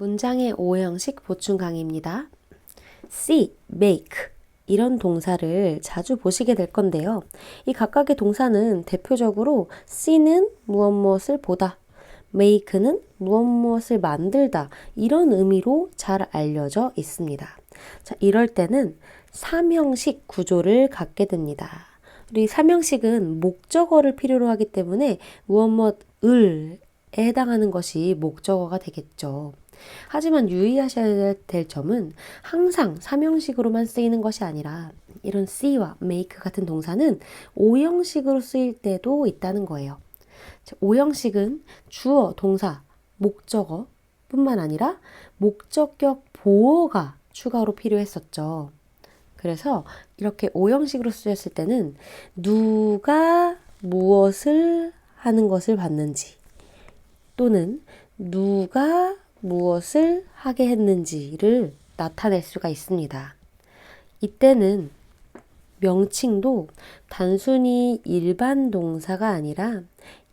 문장의 오형식 보충 강의입니다. see, make 이런 동사를 자주 보시게 될 건데요. 이 각각의 동사는 대표적으로 see는 무엇 무엇을 보다, make는 무엇 무엇을 만들다 이런 의미로 잘 알려져 있습니다. 자, 이럴 때는 삼형식 구조를 갖게 됩니다. 우리 삼형식은 목적어를 필요로 하기 때문에 무엇 무엇을 에 해당하는 것이 목적어가 되겠죠. 하지만 유의하셔야 될 점은 항상 삼형식으로만 쓰이는 것이 아니라 이런 see와 make 같은 동사는 오형식으로 쓰일 때도 있다는 거예요. 오형식은 주어, 동사, 목적어 뿐만 아니라 목적격 보어가 추가로 필요했었죠. 그래서 이렇게 오형식으로 쓰였을 때는 누가 무엇을 하는 것을 봤는지 또는 누가 무엇을 하게 했는지를 나타낼 수가 있습니다. 이때는 명칭도 단순히 일반 동사가 아니라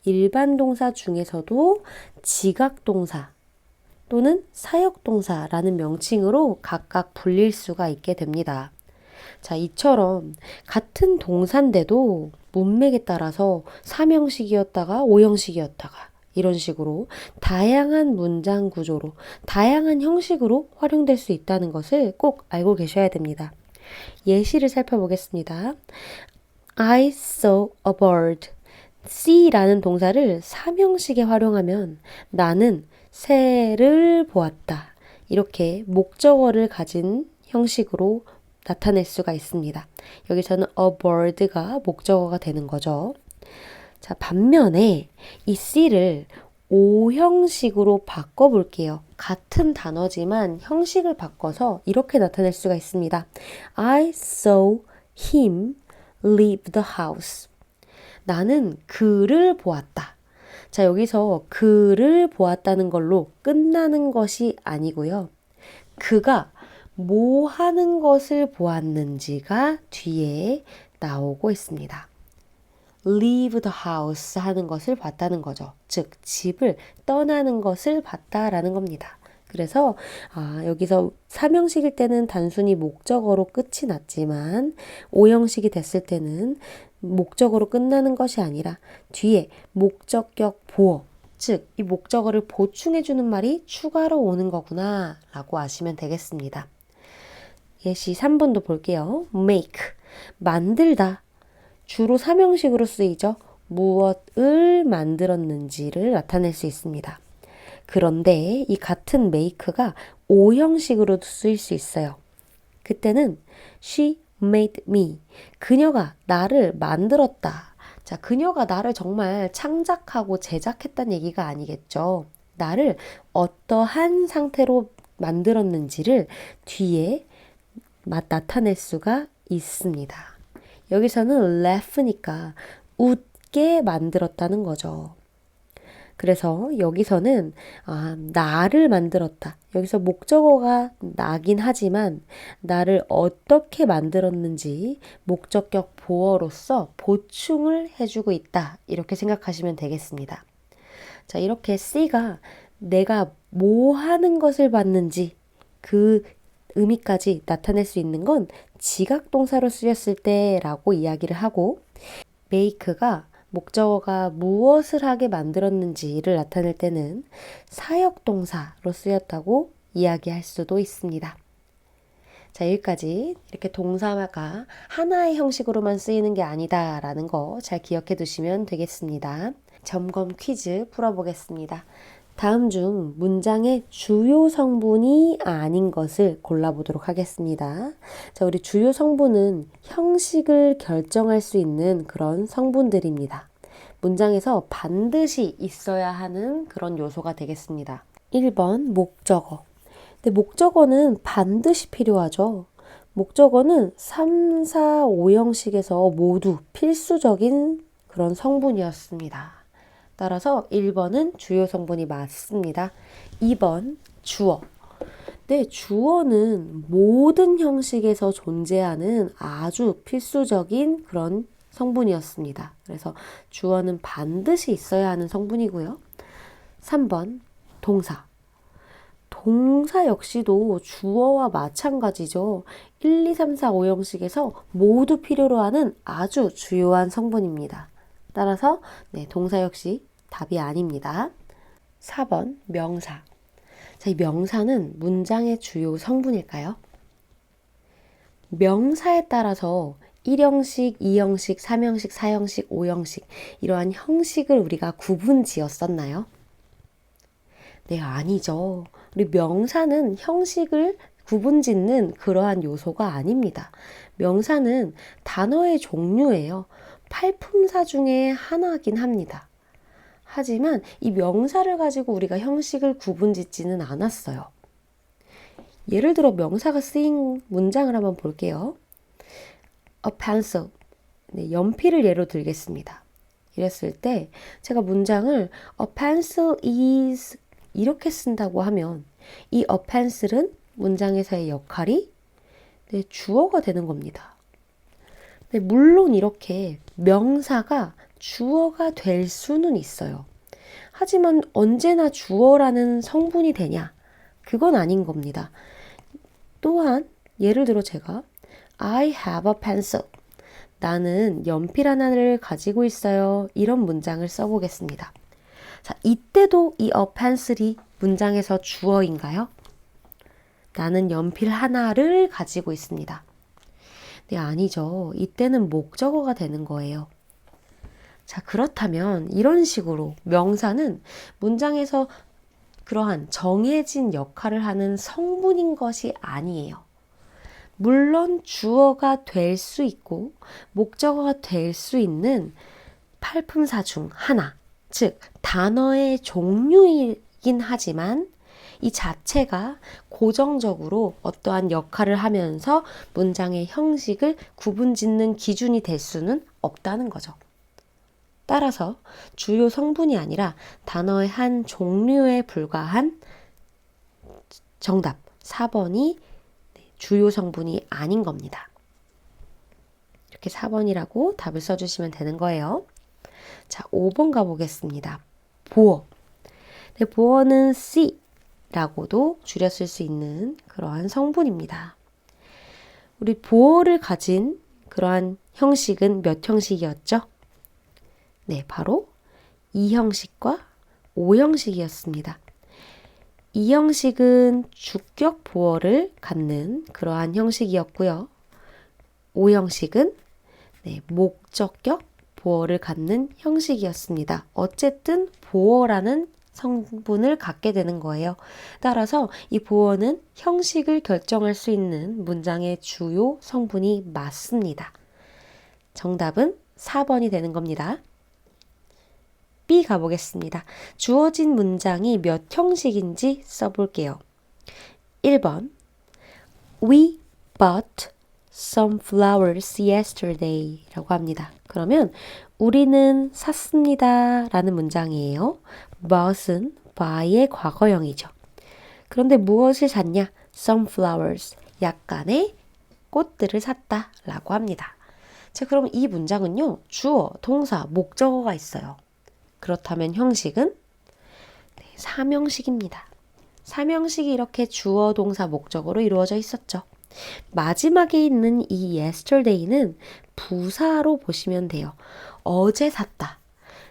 일반 동사 중에서도 지각 동사 또는 사역 동사라는 명칭으로 각각 불릴 수가 있게 됩니다. 자, 이처럼 같은 동사인데도 문맥에 따라서 삼형식이었다가 오형식이었다가 이런 식으로 다양한 문장 구조로, 다양한 형식으로 활용될 수 있다는 것을 꼭 알고 계셔야 됩니다. 예시를 살펴보겠습니다. I saw a bird. see라는 동사를 삼형식에 활용하면 나는 새를 보았다. 이렇게 목적어를 가진 형식으로 나타낼 수가 있습니다. 여기서는 a bird가 목적어가 되는 거죠. 자, 반면에 이 C를 오형식으로 바꿔볼게요. 같은 단어지만 형식을 바꿔서 이렇게 나타낼 수가 있습니다. I saw him leave the house. 나는 그를 보았다. 자, 여기서 그를 보았다는 걸로 끝나는 것이 아니고요. 그가 뭐 하는 것을 보았는지가 뒤에 나오고 있습니다. Leave the house 하는 것을 봤다는 거죠. 즉, 집을 떠나는 것을 봤다라는 겁니다. 그래서 아, 여기서 삼형식일 때는 단순히 목적어로 끝이 났지만 오형식이 됐을 때는 목적어로 끝나는 것이 아니라 뒤에 목적격 보어 즉 이 목적어를 보충해 주는 말이 추가로 오는 거구나 라고 아시면 되겠습니다. 예시 3번도 볼게요. make 만들다 주로 삼형식으로 쓰이죠. 무엇을 만들었는지를 나타낼 수 있습니다. 그런데 이 같은 make가 오형식으로도 쓰일 수 있어요. 그때는 she made me. 그녀가 나를 만들었다. 자, 그녀가 나를 정말 창작하고 제작했다는 얘기가 아니겠죠. 나를 어떠한 상태로 만들었는지를 뒤에 나타낼 수가 있습니다. 여기서는 laugh니까 웃게 만들었다는 거죠. 그래서 여기서는 아, 나를 만들었다. 여기서 목적어가 나긴 하지만 나를 어떻게 만들었는지 목적격 보어로서 보충을 해주고 있다. 이렇게 생각하시면 되겠습니다. 자, 이렇게 C가 내가 뭐 하는 것을 봤는지 그 의미까지 나타낼 수 있는 건 지각 동사로 쓰였을 때라고 이야기를 하고 make가 목적어가 무엇을 하게 만들었는지를 나타낼 때는 사역 동사로 쓰였다고 이야기할 수도 있습니다. 자, 여기까지 이렇게 동사가 하나의 형식으로만 쓰이는 게 아니다라는 거 잘 기억해 두시면 되겠습니다. 점검 퀴즈 풀어보겠습니다. 다음 중 문장의 주요 성분이 아닌 것을 골라보도록 하겠습니다. 자, 우리 주요 성분은 형식을 결정할 수 있는 그런 성분들입니다. 문장에서 반드시 있어야 하는 그런 요소가 되겠습니다. 1번 목적어. 근데 목적어는 반드시 필요하죠. 목적어는 3, 4, 5형식에서 모두 필수적인 그런 성분이었습니다. 따라서 1번은 주요 성분이 맞습니다. 2번 주어. 네, 주어는 모든 형식에서 존재하는 아주 필수적인 그런 성분이었습니다. 그래서 주어는 반드시 있어야 하는 성분이고요. 3번 동사. 동사 역시도 주어와 마찬가지죠. 1, 2, 3, 4, 5형식에서 모두 필요로 하는 아주 주요한 성분입니다. 따라서 네, 동사 역시 답이 아닙니다. 4번 명사. 자, 이 명사는 문장의 주요 성분일까요? 명사에 따라서 1형식, 2형식, 3형식, 4형식, 5형식 이러한 형식을 우리가 구분 지었었나요? 네, 아니죠. 우리 명사는 형식을 구분 짓는 그러한 요소가 아닙니다. 명사는 단어의 종류예요. 팔품사 중에 하나긴 합니다. 하지만 이 명사를 가지고 우리가 형식을 구분 짓지는 않았어요. 예를 들어 명사가 쓰인 문장을 한번 볼게요. A pencil. 네, 연필을 예로 들겠습니다. 이랬을 때 제가 문장을 A pencil is 이렇게 쓴다고 하면 이 a pencil은 문장에서의 역할이 네, 주어가 되는 겁니다. 네, 물론 이렇게 명사가 주어가 될 수는 있어요. 하지만 언제나 주어라는 성분이 되냐? 그건 아닌 겁니다. 또한 예를 들어 제가 I have a pencil. 나는 연필 하나를 가지고 있어요. 이런 문장을 써보겠습니다. 자, 이때도 이 a pencil이 문장에서 주어인가요? 나는 연필 하나를 가지고 있습니다. 네, 아니죠. 이때는 목적어가 되는 거예요. 자, 그렇다면 이런 식으로 명사는 문장에서 그러한 정해진 역할을 하는 성분인 것이 아니에요. 물론 주어가 될 수 있고 목적어가 될 수 있는 팔품사 중 하나, 즉 단어의 종류이긴 하지만 이 자체가 고정적으로 어떠한 역할을 하면서 문장의 형식을 구분 짓는 기준이 될 수는 없다는 거죠. 따라서 주요 성분이 아니라 단어의 한 종류에 불과한 정답 4번이 주요 성분이 아닌 겁니다. 이렇게 4번이라고 답을 써주시면 되는 거예요. 자, 5번 가보겠습니다. 보어. 네, 보어는 C라고도 줄였을 수 있는 그러한 성분입니다. 우리 보어를 가진 그러한 형식은 몇 형식이었죠? 네, 바로 2형식과 5형식이었습니다. 2형식은 주격 보어를 갖는 그러한 형식이었고요. 5형식은 네, 목적격 보어를 갖는 형식이었습니다. 어쨌든 보어라는 성분을 갖게 되는 거예요. 따라서 이 보어는 형식을 결정할 수 있는 문장의 주요 성분이 맞습니다. 정답은 4번이 되는 겁니다. B 가보겠습니다. 주어진 문장이 몇 형식인지 써볼게요. 1번 We bought some flowers yesterday 라고 합니다. 그러면 우리는 샀습니다 라는 문장이에요. bought은 buy의 과거형이죠. 그런데 무엇을 샀냐? some flowers. 약간의 꽃들을 샀다 라고 합니다. 자, 그럼 이 문장은요, 주어, 동사, 목적어가 있어요. 그렇다면 형식은 네, 삼형식입니다. 삼형식이 이렇게 주어, 동사, 목적으로 이루어져 있었죠. 마지막에 있는 이 yesterday는 부사로 보시면 돼요. 어제 샀다.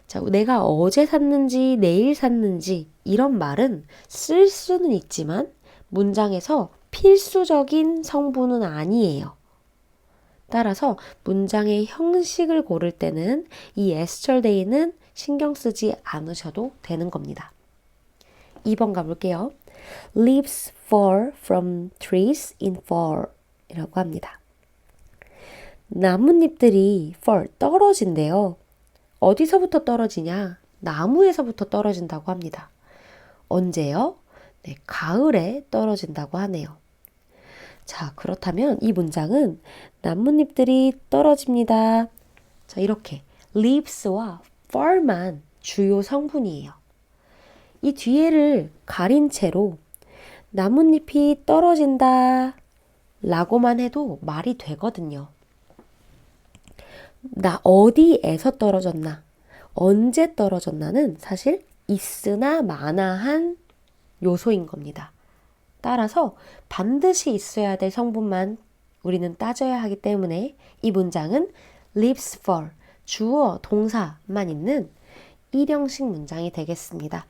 자, 내가 어제 샀는지 내일 샀는지 이런 말은 쓸 수는 있지만 문장에서 필수적인 성분은 아니에요. 따라서 문장의 형식을 고를 때는 이 yesterday는 신경 쓰지 않으셔도 되는 겁니다. 2번 가볼게요. Leaves fall from trees in fall 이라고 합니다. 나뭇잎들이 fall, 떨어진대요. 어디서부터 떨어지냐? 나무에서부터 떨어진다고 합니다. 언제요? 네, 가을에 떨어진다고 하네요. 자, 그렇다면 이 문장은 나뭇잎들이 떨어집니다. 자, 이렇게 leaves와 fall만 주요 성분이에요. 이 뒤에를 가린 채로 나뭇잎이 떨어진다 라고만 해도 말이 되거든요. 나 어디에서 떨어졌나, 언제 떨어졌나는 사실 있으나 마나한 요소인 겁니다. 따라서 반드시 있어야 될 성분만 우리는 따져야 하기 때문에 이 문장은 lives for 주어, 동사만 있는 일형식 문장이 되겠습니다.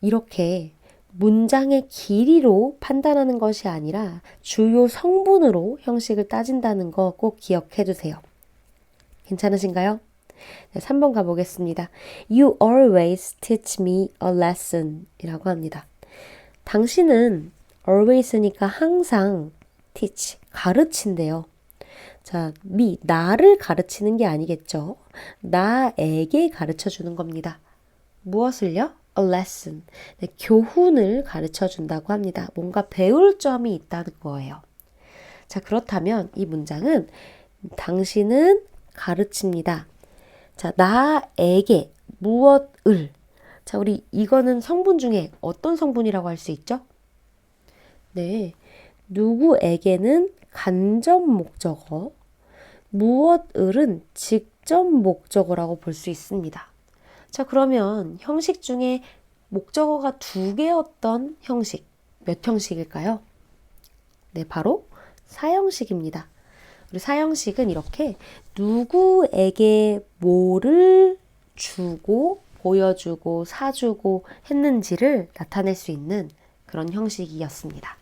이렇게 문장의 길이로 판단하는 것이 아니라 주요 성분으로 형식을 따진다는 거 꼭 기억해 두세요. 괜찮으신가요? 네, 3번 가보겠습니다. You always teach me a lesson 이라고 합니다. 당신은 always니까 항상 teach, 가르친대요. 자, me, 나를 가르치는 게 아니겠죠. 나에게 가르쳐 주는 겁니다. 무엇을요? a lesson. 네, 교훈을 가르쳐 준다고 합니다. 뭔가 배울 점이 있다는 거예요. 자, 그렇다면 이 문장은 당신은 가르칩니다. 자, 나에게 무엇을. 자, 우리 이거는 성분 중에 어떤 성분이라고 할 수 있죠? 네. 누구에게는 간접 목적어, 무엇을은 직접 목적어라고 볼 수 있습니다. 자, 그러면 형식 중에 목적어가 두 개였던 형식, 몇 형식일까요? 네, 바로 사형식입니다. 우리 사형식은 이렇게 누구에게 뭐를 주고 보여주고 사주고 했는지를 나타낼 수 있는 그런 형식이었습니다.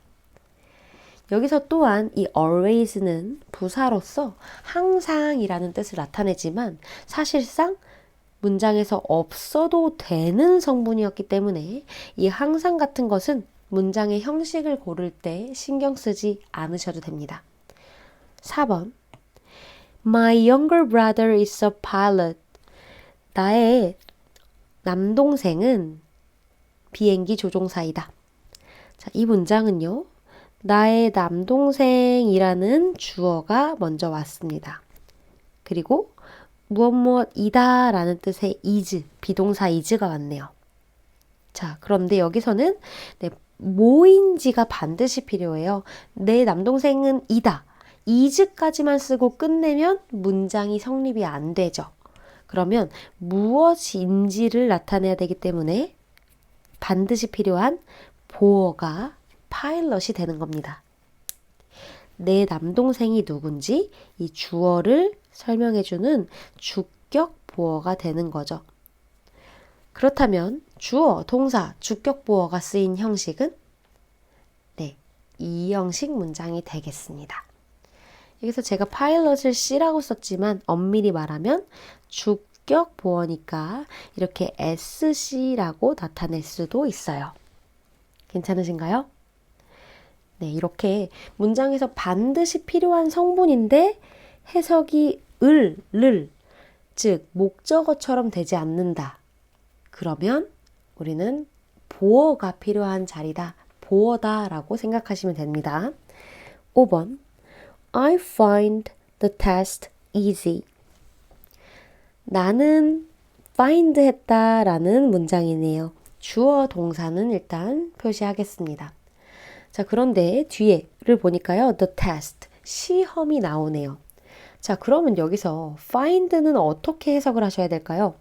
여기서 또한 이 always는 부사로서 항상이라는 뜻을 나타내지만 사실상 문장에서 없어도 되는 성분이었기 때문에 이 항상 같은 것은 문장의 형식을 고를 때 신경 쓰지 않으셔도 됩니다. 4번. My younger brother is a pilot. 나의 남동생은 비행기 조종사이다. 자, 이 문장은요. 나의 남동생이라는 주어가 먼저 왔습니다. 그리고 무엇 무엇이다 라는 뜻의 is, 비동사 is가 왔네요. 자, 그런데 여기서는 네, 뭐인지가 반드시 필요해요. 내 남동생은 이다. is까지만 쓰고 끝내면 문장이 성립이 안 되죠. 그러면 무엇인지를 나타내야 되기 때문에 반드시 필요한 보어가 파일럿이 되는 겁니다. 내 남동생이 누군지 이 주어를 설명해주는 주격 보어가 되는 거죠. 그렇다면 주어, 동사, 주격 보어가 쓰인 형식은 네, 이 형식 문장이 되겠습니다. 여기서 제가 파일럿을 C라고 썼지만 엄밀히 말하면 주격 보어니까 이렇게 SC라고 나타낼 수도 있어요. 괜찮으신가요? 네, 이렇게 문장에서 반드시 필요한 성분인데 해석이 을, 를, 즉, 목적어처럼 되지 않는다. 그러면 우리는 보어가 필요한 자리다. 보어다 라고 생각하시면 됩니다. 5번. I find the test easy. 나는 find 했다 라는 문장이네요. 주어 동사는 일단 표시하겠습니다. 자, 그런데 뒤에를 보니까요. the test, 시험이 나오네요. 자, 그러면 여기서 find는 어떻게 해석을 하셔야 될까요?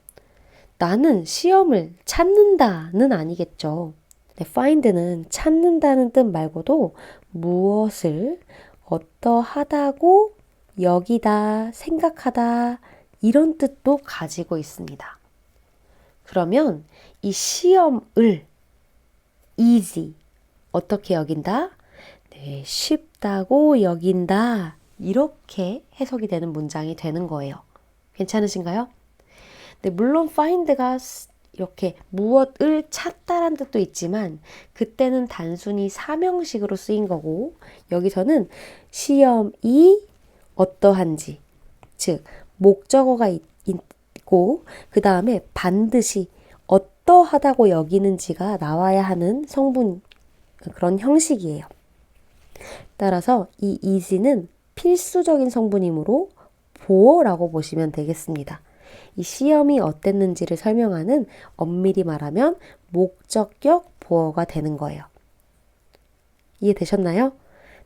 나는 시험을 찾는다는 아니겠죠. 네, find는 찾는다는 뜻 말고도 무엇을 어떠하다고 여기다, 생각하다, 이런 뜻도 가지고 있습니다. 그러면 이 시험을 easy, 어떻게 여긴다? 네, 쉽다고 여긴다. 이렇게 해석이 되는 문장이 되는 거예요. 괜찮으신가요? 네, 물론 find가 이렇게 무엇을 찾다란 뜻도 있지만 그때는 단순히 사명식으로 쓰인 거고 여기서는 시험이 어떠한지 즉 목적어가 있, 있고 그 다음에 반드시 어떠하다고 여기는지가 나와야 하는 성분 그런 형식이에요. 따라서 이 easy는 필수적인 성분이므로 보어라고 보시면 되겠습니다. 이 시험이 어땠는지를 설명하는 엄밀히 말하면 목적격 보어가 되는 거예요. 이해되셨나요?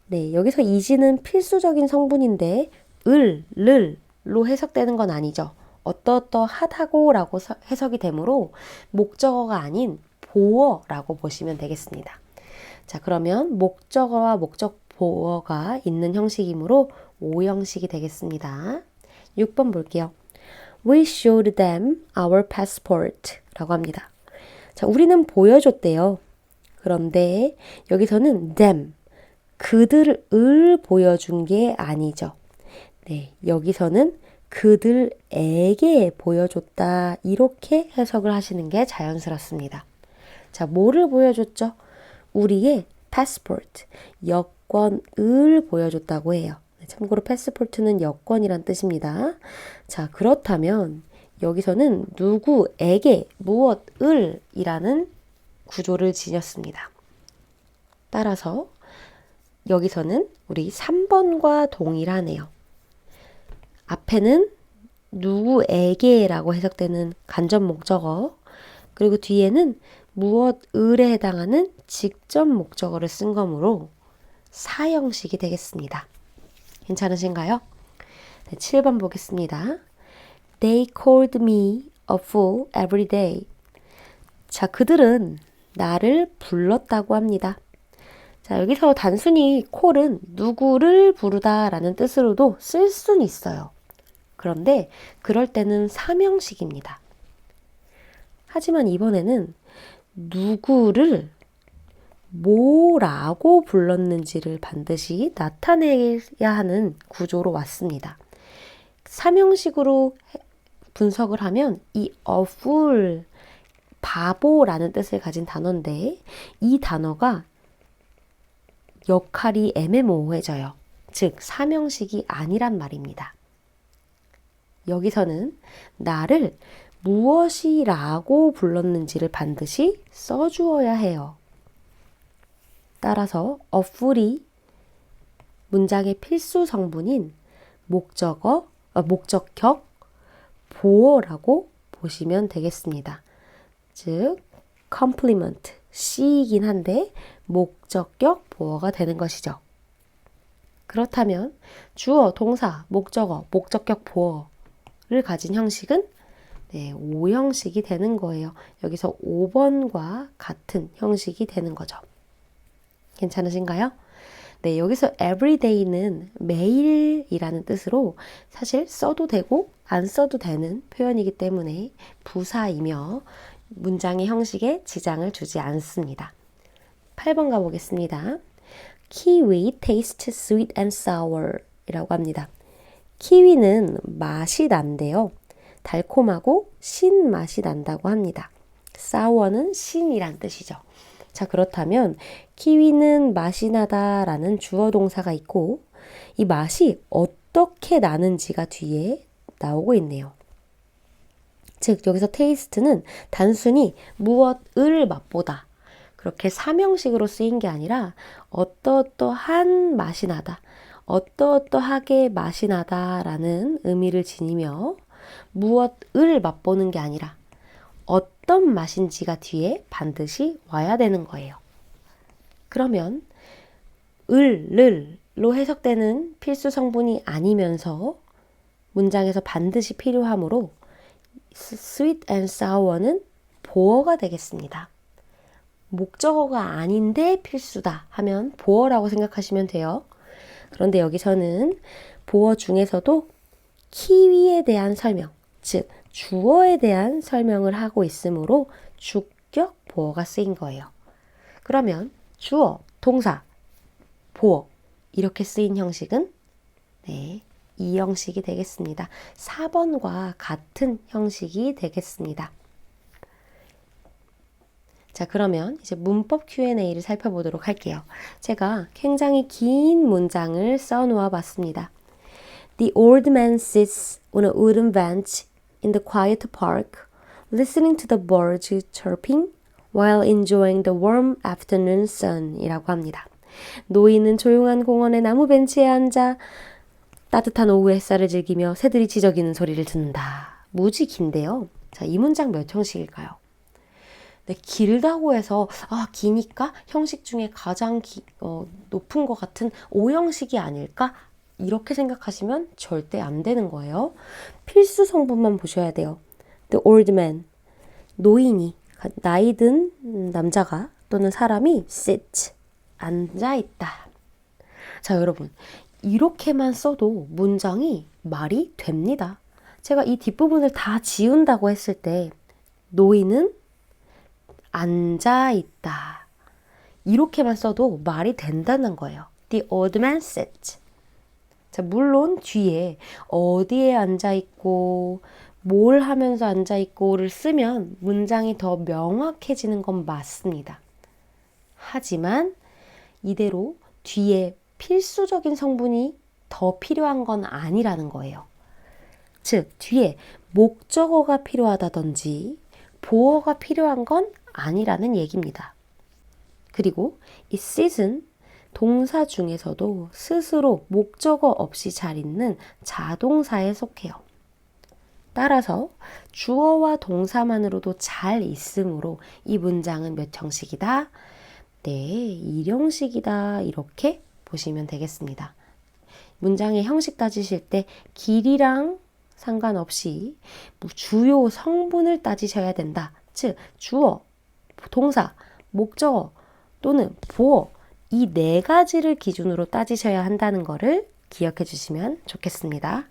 네, 여기서 이지는 필수적인 성분인데 을, 를로 해석되는 건 아니죠. 어떠어떠하다고 라고 해석이 되므로 목적어가 아닌 보어라고 보시면 되겠습니다. 자, 그러면 목적어와 목적 보어가 있는 형식이므로 O 형식이 되겠습니다. 6번 볼게요. We showed them our passport 라고 합니다. 자, 우리는 보여줬대요. 그런데 여기서는 them, 그들을 보여준 게 아니죠. 네, 여기서는 그들에게 보여줬다. 이렇게 해석을 하시는 게 자연스럽습니다. 자, 뭐를 보여줬죠? 우리의 passport, 여권을 보여줬다고 해요. 네, 참고로 패스포트는 여권이란 뜻입니다. 자, 그렇다면 여기서는 누구에게 무엇을 이라는 구조를 지녔습니다. 따라서 여기서는 우리 3번과 동일하네요. 앞에는 누구에게라고 해석되는 간접 목적어, 그리고 뒤에는 무엇 을에 해당하는 직접 목적어를 쓴 거므로 사형식이 되겠습니다. 괜찮으신가요? 네, 7번 보겠습니다. They called me a fool every day. 자, 그들은 나를 불렀다고 합니다. 자, 여기서 단순히 call은 누구를 부르다 라는 뜻으로도 쓸 수는 있어요. 그런데 그럴 때는 사명식입니다. 하지만 이번에는 누구를 뭐라고 불렀는지를 반드시 나타내야 하는 구조로 왔습니다. 사명식으로 분석을 하면 이 a fool, 바보라는 뜻을 가진 단어인데 이 단어가 역할이 애매모호해져요. 즉, 사명식이 아니란 말입니다. 여기서는 나를 무엇이라고 불렀는지를 반드시 써주어야 해요. 따라서 fool이 문장의 필수 성분인 목적어, 어, 목적격, 보어라고 보시면 되겠습니다. 즉, compliment, C이긴 한데 목적격 보어가 되는 것이죠. 그렇다면 주어, 동사, 목적어, 목적격 보어를 가진 형식은 네, 5 형식이 되는 거예요. 여기서 5번과 같은 형식이 되는 거죠. 괜찮으신가요? 네, 여기서 everyday는 매일이라는 뜻으로 사실 써도 되고 안 써도 되는 표현이기 때문에 부사이며 문장의 형식에 지장을 주지 않습니다. 8번 가보겠습니다. Kiwi taste sweet and sour 이라고 합니다. 키위는 맛이 난데요. 달콤하고 신 맛이 난다고 합니다. sour는 신이란 뜻이죠. 자, 그렇다면 키위는 맛이 나다라는 주어 동사가 있고 이 맛이 어떻게 나는지가 뒤에 나오고 있네요. 즉 여기서 테이스트는 단순히 무엇을 맛보다 그렇게 사명식으로 쓰인 게 아니라 어떠어떠한 맛이 나다 어떠어떠하게 맛이 나다라는 의미를 지니며 무엇을 맛보는 게 아니라 어떤 맛인지가 뒤에 반드시 와야 되는 거예요. 그러면 을, 를로 해석되는 필수 성분이 아니면서 문장에서 반드시 필요하므로 sweet and sour는 보어가 되겠습니다. 목적어가 아닌데 필수다 하면 보어라고 생각하시면 돼요. 그런데 여기서는 보어 중에서도 키위에 대한 설명, 즉 주어에 대한 설명을 하고 있으므로 주격 보어가 쓰인 거예요. 그러면 주어, 동사, 보어 이렇게 쓰인 형식은 네, 이 형식이 되겠습니다. 4번과 같은 형식이 되겠습니다. 자, 그러면 이제 문법 Q&A를 살펴보도록 할게요. 제가 굉장히 긴 문장을 써 놓아 봤습니다. The old man sits on a wooden bench in the quiet park, listening to the birds chirping while enjoying the warm afternoon sun 이라고 합니다. 노인은 조용한 공원의 나무 벤치에 앉아 따뜻한 오후 햇살을 즐기며 새들이 지저귀는 소리를 듣는다. 무지 긴데요. 자, 이 문장 몇 형식일까요? 네, 길다고 해서 아 기니까 형식 중에 가장 기, 어, 높은 것 같은 5형식이 아닐까? 이렇게 생각하시면 절대 안 되는 거예요. 필수 성분만 보셔야 돼요. The old man, 노인이 나이 든 남자가 또는 사람이 sit, 앉아 있다. 자, 여러분. 이렇게만 써도 문장이 말이 됩니다. 제가 이 뒷부분을 다 지운다고 했을 때 노인은 앉아 있다. 이렇게만 써도 말이 된다는 거예요. The old man sat. 자, 물론 뒤에 어디에 앉아 있고 뭘 하면서 앉아 있고를 쓰면 문장이 더 명확해지는 건 맞습니다. 하지만 이대로 뒤에 필수적인 성분이 더 필요한 건 아니라는 거예요. 즉, 뒤에 목적어가 필요하다든지 보어가 필요한 건 아니라는 얘기입니다. 그리고 이 sit은 동사 중에서도 스스로 목적어 없이 잘 있는 자동사에 속해요. 따라서 주어와 동사만으로도 잘 있으므로 이 문장은 몇 형식이다? 네, 일형식이다. 이렇게 보시면 되겠습니다. 문장의 형식 따지실 때 길이랑 상관없이 뭐 주요 성분을 따지셔야 된다. 즉, 주어, 동사, 목적어 또는 보어 이 네 가지를 기준으로 따지셔야 한다는 것을 기억해 주시면 좋겠습니다.